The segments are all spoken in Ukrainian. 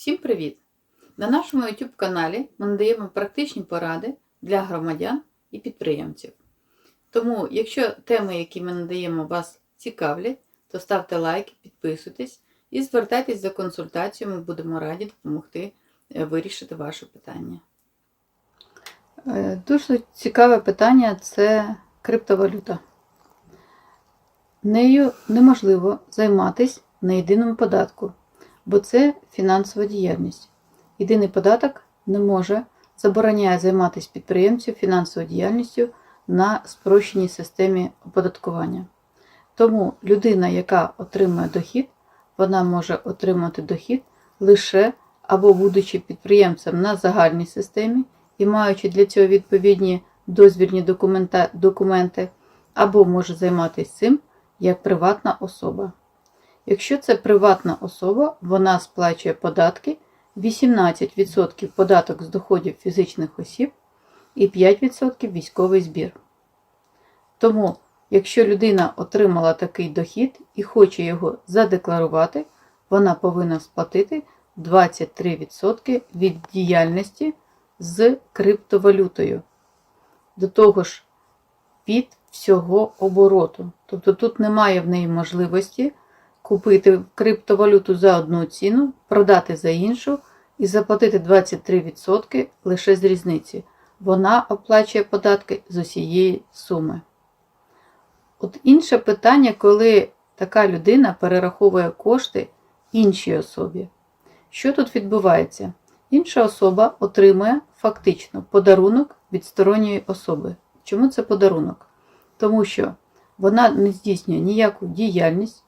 Всім привіт! На нашому YouTube каналі ми надаємо практичні поради для громадян і підприємців. Тому, якщо теми, які ми надаємо, вас цікавлять, то ставте лайки, підписуйтесь і звертайтесь за консультацією, ми будемо раді допомогти е, вирішити ваше питання. Е, Дуже цікаве питання це криптовалюта. Нею неможливо займатися на єдиному податку, бо це фінансова діяльність. Єдиний податок не може забороняє займатися підприємцю фінансовою діяльністю на спрощеній системі оподаткування. Тому людина, яка отримує дохід, вона може отримати дохід лише або будучи підприємцем на загальній системі і маючи для цього відповідні дозвільні документи, або може займатися цим як приватна особа. Якщо це приватна особа, вона сплачує податки 18% податок з доходів фізичних осіб і 5% військовий збір. Тому, якщо людина отримала такий дохід і хоче його задекларувати, вона повинна сплатити 23% від діяльності з криптовалютою. До того ж, від всього обороту. Тобто тут немає в неї можливості купити криптовалюту за одну ціну, продати за іншу і заплатити 23% лише з різниці. Вона оплачує податки з усієї суми. От інше питання, коли така людина перераховує кошти іншій особі. Що тут відбувається? Інша особа отримує фактично подарунок від сторонньої особи. Чому це подарунок? Тому що вона не здійснює ніяку діяльність,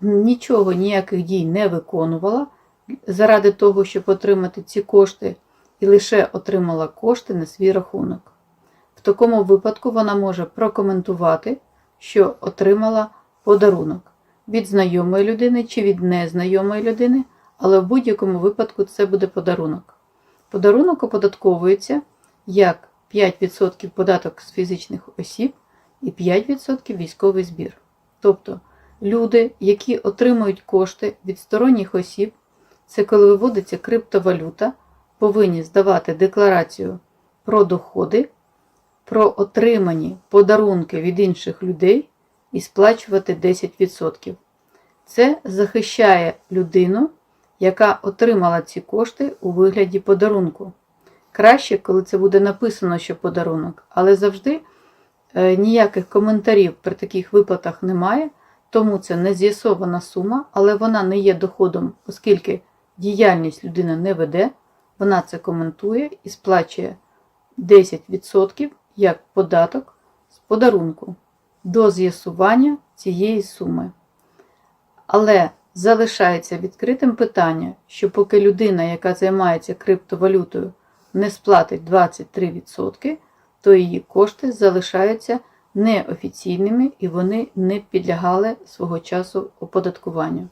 нічого, ніяких дій не виконувала заради того, щоб отримати ці кошти, і лише отримала кошти на свій рахунок. В такому випадку вона може прокоментувати, що отримала подарунок від знайомої людини чи від незнайомої людини, але в будь-якому випадку це буде подарунок. Подарунок оподатковується як 5% податок з фізичних осіб і 5% військовий збір. Тобто люди, які отримують кошти від сторонніх осіб, це коли виводиться криптовалюта, повинні здавати декларацію про доходи, про отримані подарунки від інших людей і сплачувати 10%. Це захищає людину, яка отримала ці кошти у вигляді подарунку. Краще, коли це буде написано, що подарунок, але завжди е, ніяких коментарів при таких виплатах немає, тому це не з'ясована сума, але вона не є доходом, оскільки діяльність людина не веде, вона це коментує і сплачує 10% як податок з подарунку до з'ясування цієї суми. Але залишається відкритим питання, що поки людина, яка займається криптовалютою, не сплатить 23%, то її кошти залишаються неофіційними і вони не підлягали свого часу оподаткуванню.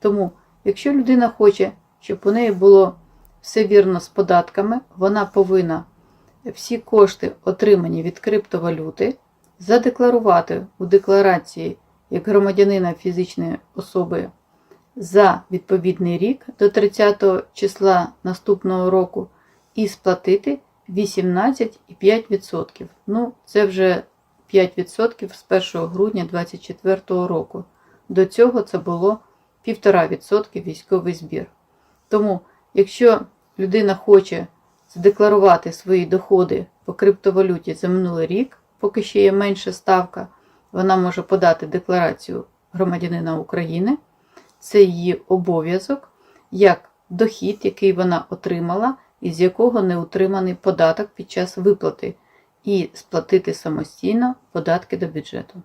Тому, якщо людина хоче, щоб у неї було все вірно з податками, вона повинна всі кошти, отримані від криптовалюти, задекларувати у декларації як громадянина фізичної особи за відповідний рік до 30 числа наступного року і сплатити 18,5%. Ну, це вже 5% з 1 грудня 2024 року. До цього це було 1,5% військовий збір. Тому, якщо людина хоче задекларувати свої доходи по криптовалюті за минулий рік, поки ще є менша ставка, вона може подати декларацію громадянина України. Це її обов'язок як дохід, який вона отримала, із якого не утриманий податок під час виплати, і сплатити самостійно податки до бюджету.